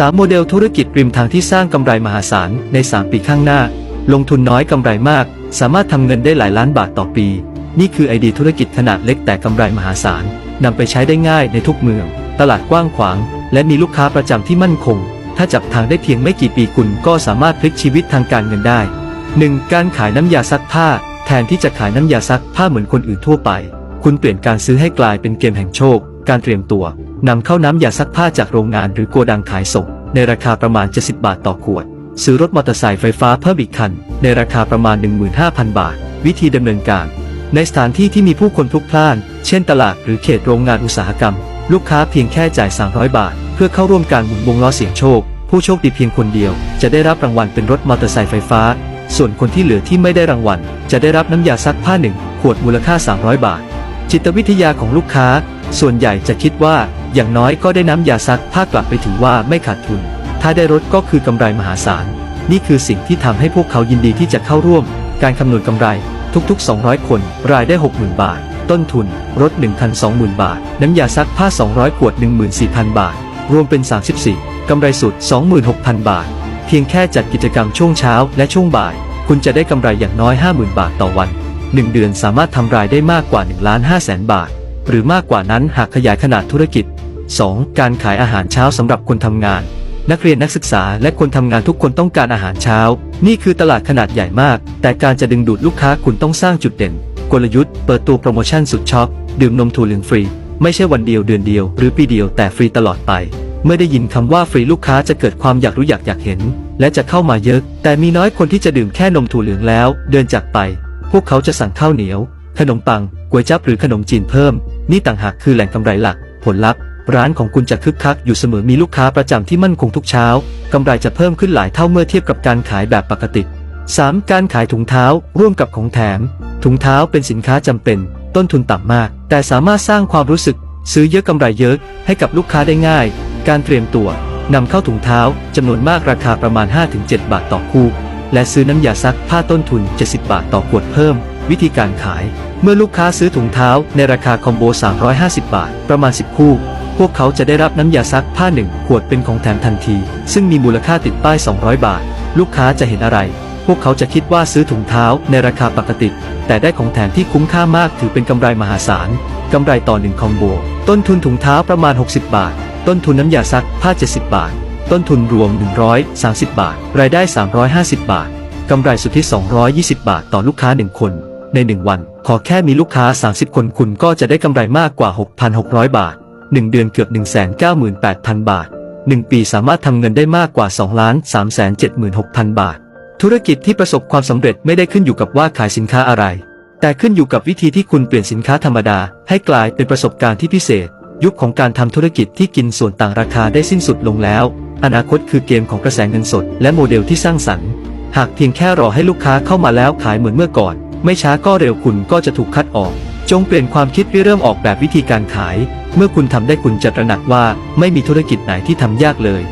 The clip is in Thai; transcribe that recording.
3 โมเดลธุรกิจริมทางที่สร้างกำไรมหาศาลใน 3 ปีข้างหน้า ลงทุนน้อยกำไรมาก สามารถทำเงินได้หลายล้านบาทต่อปี นี่คือไอเดียธุรกิจขนาดเล็กแต่กำไรมหาศาลนำไปใช้ได้ง่ายในทุกเมือง ตลาดกว้างขวาง และมีลูกค้าประจำที่มั่นคง ถ้าจับทางได้เพียงไม่กี่ปีคุณก็สามารถพลิกชีวิตทางการเงินได้ 1. การขายน้ำยาซักผ้า แทนที่จะขายน้ำยาซักผ้าเหมือนคนอื่นทั่วไป คุณเปลี่ยนการซื้อให้กลายเป็นเกมแห่งโชค การเตรียมตัว นำเข้าน้ำยาซักผ้าจากโรงงานหรือโกดังขายส่ง ในราคาประมาณ 70 บาทต่อขวด ซื้อรถมอเตอร์ไซค์ไฟฟ้าเพิ่มอีกคัน ในราคาประมาณ 15,000 บาท วิธีดำเนินการ ในสถานที่ที่มีผู้คนพลุกพล่าน เช่นตลาดหรือเขตโรงงานอุตสาหกรรม ลูกค้าเพียงแค่จ่าย 300 บาท เพื่อเข้าร่วมการหมุนวงล้อเสี่ยงโชค ผู้โชคดีเพียงคนเดียว จะได้รับรางวัลเป็นรถมอเตอร์ไซค์ไฟฟ้า ส่วนคนที่เหลือที่ไม่ได้รางวัล จะได้รับน้ำยาซักผ้าหนึ่งขวดมูลค่า 300 บาท จิตวิทยาของลูกค้า ส่วนใหญ่จะคิดว่า อย่างน้อยก็ได้น้ำยาซักผ้ากลับไปถือว่าไม่ขาดทุน ถ้าได้รถก็คือกำไรมหาศาล นี่คือสิ่งที่ทำให้พวกเขายินดีที่จะเข้าร่วม การคำนวณกำไรทุกๆ 200 คน รายได้ 60,000 บาท ต้นทุน รถ1คัน20,000 บาท น้ำยาซักผ้า 200 ขวด 14,000 บาท รวมเป็น 34กำไรสุด 26,000 บาท เพียงแค่จัดกิจกรรมช่วงเช้าและช่วงบ่าย คุณจะได้กำไรอย่างน้อย 50,000 บาทต่อวัน 1 เดือนสามารถทำรายได้มากกว่า 1 ล้าน5แสนบาท หรือมากกว่านั้นหากขยายขนาดธุรกิจ 2. การขายอาหารเช้าสำหรับคนทำงาน นักเรียนนักศึกษาและคนทำงานทุกคนต้องการอาหารเช้า นี่คือตลาดขนาดใหญ่มาก แต่การจะดึงดูดลูกค้าคุณต้องสร้างจุดเด่น กลยุทธ์เปิดตัวโปรโมชั่นสุดช็อปดื่มนมถั่วเหลืองฟรี ไม่ใช่วันเดียวเดือนเดียว หรือปีเดียวแต่ฟรีตลอดไป เมื่อได้ยินคำว่าฟรีลูกค้าจะเกิดความอยากรู้อยากอยากเห็น และจะเข้ามาเยอะ แต่มีน้อยคนที่จะดื่มแค่นมถั่วเหลืองแล้ว เดินจากไป พวกเขาจะสั่งข้าวเหนียว ขนมปังก๋วยจั๊บหรือขนมจีนเพิ่ม นี่ต่างหากคือแหล่งกำไรหลัก ผลลัพธ์ ร้านของคุณจะคึกคักอยู่เสมอมีลูกค้าประจำที่มั่นคงทุกเช้ากำไรจะเพิ่มขึ้นหลายเท่าเมื่อเทียบกับการขายแบบปกติ 3. การขายถุงเท้าร่วมกับของแถม ถุงเท้าเป็นสินค้าจำเป็น ต้นทุนต่ำมาก แต่สามารถสร้างความรู้สึก ซื้อเยอะกำไรเยอะ ให้กับลูกค้าได้ง่าย การเตรียมตัวนำเข้าถุงเท้าจำนวนมากราคาประมาณ 5-7 บาทต่อคู่ และซื้อน้ำยาซักผ้าต้นทุน 70 บาทต่อขวดเพิ่ม วิธีการขาย เมื่อลูกค้าซื้อถุงเท้าในราคาคอมโบ 350 บาท ประมาณ 10 คู่ พวกเขาจะได้รับน้ำยาซักผ้าหนึ่งขวดเป็นของแถมทันที ซึ่งมีมูลค่าติดป้าย 200 บาท ลูกค้าจะเห็นอะไร พวกเขาจะคิดว่าซื้อถุงเท้าในราคาปกติ แต่ได้ของแถมที่คุ้มค่ามากถือเป็นกำไรมหาศาลกำไรต่อหนึ่งคอมโบ ต้นทุนถุงเท้าประมาณ 60 บาท ต้นทุนน้ำยาซักผ้า 70 บาท ต้นทุนรวม 130 บาท รายได้ 350 บาท กำไรสุทธิ 220 บาทต่อลูกค้า 1 คน ใน 1 วัน ขอแค่มีลูกค้า 30 คนคุณก็จะได้กำไรมากกว่า 6,600 บาท 1 เดือนเกือบ 198,000 บาท 1 ปีสามารถทำเงินได้มากกว่า 2 376,000 บาท ธุรกิจที่ประสบความสำเร็จไม่ได้ขึ้นอยู่กับว่าขายสินค้าอะไร แต่ขึ้นอยู่กับวิธีที่คุณเปลี่ยนสินค้าธรรมดา ให้กลายเป็นประสบการณ์ที่พิเศษ ยุคของการทำธุรกิจที่กินส่วนต่างราคาได้สิ้นสุดลงแล้ว อนาคตคือเกมของกระแสเงินสด และโมเดลที่สร้างสรรค์ หากเพียงแค่รอให้ลูกค้าเข้ามาแล้วขายเหมือนเมื่อก่อน ไม่ช้าก็เร็วคุณก็จะถูกคัดออก จงเปลี่ยนความคิดเริ่มออกแบบวิธีการขาย เมื่อคุณทำได้คุณจะตระหนักว่าไม่มีธุรกิจไหนที่ทำยากเลย